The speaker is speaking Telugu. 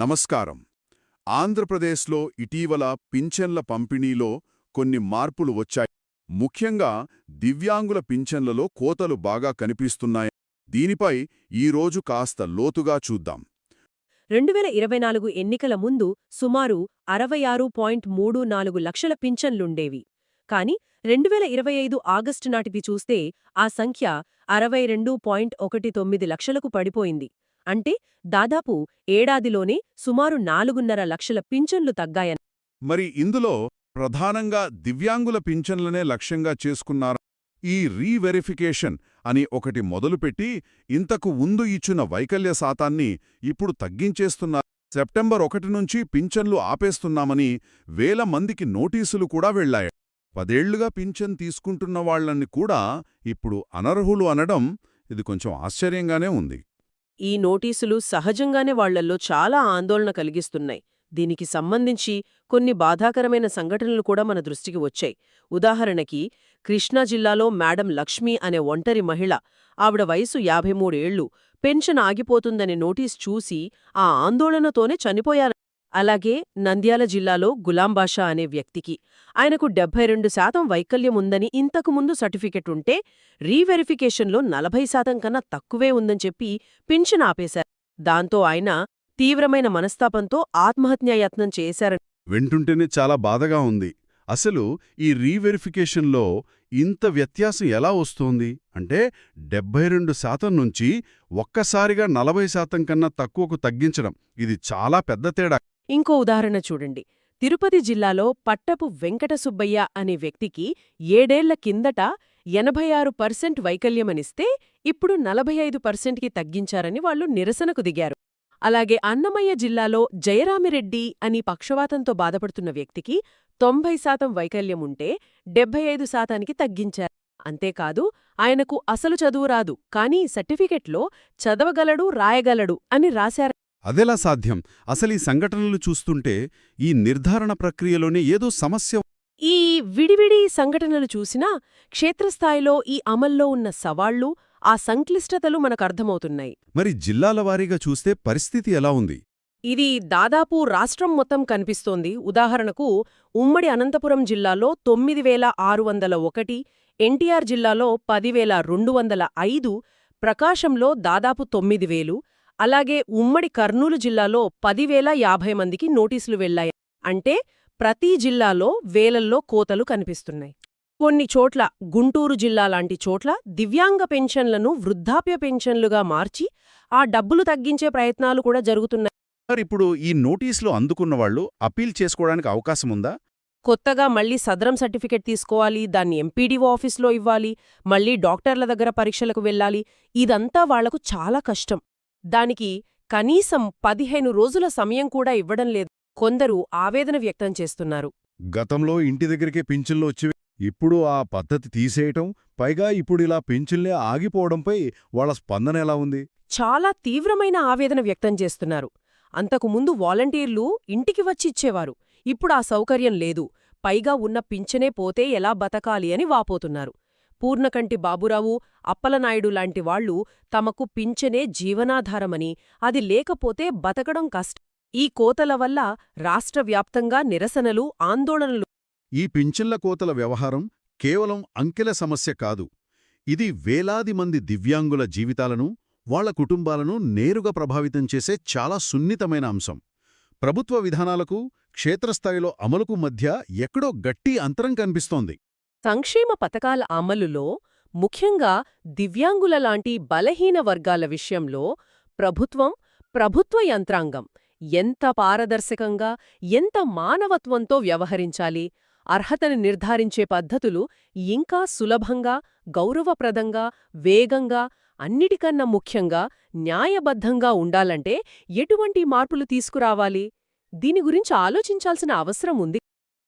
నమస్కారం. ఆంధ్రప్రదేశ్లో ఇటీవల పింఛన్ల పంపిణీలో కొన్ని మార్పులు వచ్చాయి. ముఖ్యంగా దివ్యాంగుల పింఛన్లలో కోతలు బాగా కనిపిస్తున్నాయి దీనిపై ఈరోజు కాస్త లోతుగా చూద్దాం. రెండు వేల ఇరవై నాలుగు ఎన్నికల ముందు సుమారు అరవై ఆరు పాయింట్ మూడు నాలుగు లక్షల పింఛన్లుండేవి. కాని రెండు వేల ఇరవై ఐదు ఆగస్టు నాటివి చూస్తే ఆ సంఖ్య అరవై రెండు పాయింట్ ఒకటి తొమ్మిది లక్షలకు పడిపోయింది. అంటే దాదాపు ఏడాదిలోనే సుమారు నాలుగున్నర లక్షల పింఛన్లు తగ్గాయని. మరి ఇందులో ప్రధానంగా దివ్యాంగుల పింఛన్లనే లక్ష్యంగా చేసుకున్నారు? ఈ రీవెరిఫికేషన్ అని ఒకటి మొదలుపెట్టి ఇంతకు ముందు ఇచ్చిన వైకల్య శాతాన్ని ఇప్పుడు తగ్గించేస్తున్నారు సెప్టెంబర్ ఒకటి నుంచి పింఛన్లు ఆపేస్తున్నామని వేల మందికి నోటీసులు కూడా వెళ్ళాయి. పదేళ్ళుగా పింఛన్ తీసుకుంటున్న వాళ్ళని కూడా ఇప్పుడు అనర్హులు అనడం ఇది కొంచెం ఆశ్చర్యంగానే ఉంది. ఈ నోటీసులు సహజంగానే వాళ్ళల్లో చాలా ఆందోళన కలిగిస్తున్నాయి. దీనికి సంబంధించి కొన్ని బాధాకరమైన సంఘటనలు కూడా మన దృష్టికి వచ్చాయి. ఉదాహరణకి కృష్ణా జిల్లాలో మేడం లక్ష్మి అనే ఒంటరి మహిళ ఆవిడ వయసు యాభై మూడేళ్ళు పెన్షన్ ఆగిపోతుందనే నోటీస్ చూసి ఆ ఆందోళనతోనే చనిపోయారు అలాగే నంద్యాల జిల్లాలో గులాంబాషా అనే వ్యక్తికి. ఆయనకు డెబ్బై రెండు శాతం వైకల్యం ఉందని ఇంతకుముందు సర్టిఫికెట్ ఉంటే రీవెరిఫికేషన్లో నలభై శాతం కన్నా తక్కువే ఉందని చెప్పి పింఛన్ ఆపేశారు. దాంతో ఆయన తీవ్రమైన మనస్తాపంతో ఆత్మహత్యాయత్నం చేశారని వింటుంటేనే చాలా బాధగా ఉంది. అసలు ఈ రీవెరిఫికేషన్లో ఇంత వ్యత్యాసం ఎలా వస్తోంది? అంటే డెబ్బై రెండు శాతం నుంచి ఒక్కసారిగా నలభై శాతం కన్నా తక్కువకు తగ్గించడం ఇది చాలా పెద్ద తేడా. ఇంకో ఉదాహరణ చూడండి. తిరుపతి జిల్లాలో పట్టపు వెంకట సుబ్బయ్య అనే వ్యక్తికి ఏడేళ్ళ కిందట ఎనభై ఆరు పర్సెంట్ వైకల్యమనిస్తే ఇప్పుడు నలభై ఐదు పర్సెంట్కి తగ్గించారని వాళ్ళు నిరసనకు దిగారు. అలాగే అన్నమయ్య జిల్లాలో జయరామిరెడ్డి అని పక్షవాతంతో బాధపడుతున్న వ్యక్తికి తొంభై శాతం వైకల్యం ఉంటే డెబ్బై ఐదు శాతానికి తగ్గించారు. అంతేకాదు ఆయనకు అసలు చదువు రాదు కానీ సర్టిఫికెట్లో చదవగలడు రాయగలడు అని రాశారు. అదెలా సాధ్యం? అసలు ఈ సంఘటనలు చూస్తుంటే ఈ నిర్ధారణ ప్రక్రియలోనే ఏదో సమస్య ఈ విడివిడి సంఘటనలు చూసినా క్షేత్రస్థాయిలో ఈ అమల్లో ఉన్న సవాళ్ళు ఆ సంక్లిష్టతలు మనకర్థమవుతున్నాయి మరి జిల్లాల వారీగా చూస్తే పరిస్థితి ఎలా ఉంది? ఇది దాదాపు రాష్ట్రం మొత్తం కనిపిస్తోంది. ఉదాహరణకు ఉమ్మడి అనంతపురం జిల్లాలో తొమ్మిది వేల ఆరు వందల ఒకటి ఎన్టీఆర్ జిల్లాలో పదివేల రెండు వందల ఐదు ప్రకాశంలో దాదాపు తొమ్మిది వేలు అలాగే ఉమ్మడి కర్నూలు జిల్లాలో పదివేల యాభై మందికి నోటీసులు వెళ్ళాయి. అంటే ప్రతి జిల్లాలో వేలల్లో కోతలు కనిపిస్తున్నాయి. కొన్ని చోట్ల గుంటూరు జిల్లా లాంటి చోట్ల దివ్యాంగ పెన్షన్లను వృద్ధాప్య పెన్షన్లుగా మార్చి ఆ డబ్బులు తగ్గించే ప్రయత్నాలు కూడా జరుగుతున్నాయి. మరిప్పుడు ఈ నోటీసులు అందుకున్న వాళ్ళు అపీల్ చేసుకోవడానికి అవకాశం ఉందా? కొత్తగా మళ్ళీ సదరం సర్టిఫికెట్ తీసుకోవాలి దాన్ని ఎంపీడీఓ ఆఫీస్లో ఇవ్వాలి మళ్ళీ డాక్టర్ల దగ్గర పరీక్షలకు వెళ్ళాలి ఇదంతా వాళ్ళకు చాలా కష్టం. దానికి కనీసం పదిహేను రోజుల సమయం కూడా ఇవ్వడం లేదు. కొందరు ఆవేదన వ్యక్తం చేస్తున్నారు. గతంలో ఇంటి దగ్గరికే పింఛన్లు వచ్చేవి ఇప్పుడు ఆ పద్ధతి తీసేయటం పైగా ఇప్పుడిలా పింఛన్లే ఆగిపోవడంపై వాళ్ళ స్పందన ఎలా ఉంది? చాలా తీవ్రమైన ఆవేదన వ్యక్తం చేస్తున్నారు. అంతకుముందు వాలంటీర్లు ఇంటికి వచ్చి ఇచ్చేవారు. ఇప్పుడు ఆ సౌకర్యం లేదు. పైగా ఉన్న పింఛనే పోతే ఎలా బతకాలి అని వాపోతున్నారు. పూర్ణకంటి బాబురావు అప్పలనాయుడు లాంటి వాళ్ళు తమకు పింఛనే జీవనాధారమని అది లేకపోతే బతకడం కష్టం. ఈ కోతల వల్ల రాష్ట్ర వ్యాప్తంగా నిరసనలు ఆందోళనలు. ఈ పింఛన్ల కోతల వ్యవహారం కేవలం అంకెల సమస్య కాదు. ఇది వేలాది మంది దివ్యాంగుల జీవితాలను వాళ్ళ కుటుంబాలను నేరుగా ప్రభావితం చేసే చాలా సున్నితమైన అంశం. ప్రభుత్వ విధానాలకు క్షేత్రస్థాయిలో అమలుకు మధ్య ఎక్కడో గట్టి అంతరం కనిపిస్తోంది. సంక్షేమ పథకాల అమలులో ముఖ్యంగా దివ్యాంగుల లాంటి బలహీన వర్గాల విషయంలో ప్రభుత్వం ప్రభుత్వ యంత్రాంగం ఎంత పారదర్శకంగా ఎంత మానవత్వంతో వ్యవహరించాలి అర్హతని నిర్ధారించే పద్ధతులు ఇంకా సులభంగా గౌరవప్రదంగా వేగంగా అన్నిటికన్నా ముఖ్యంగా న్యాయబద్ధంగా ఉండాలంటే ఎటువంటి మార్పులు తీసుకురావాలి? దీని గురించి ఆలోచించాల్సిన అవసరం ఉంది.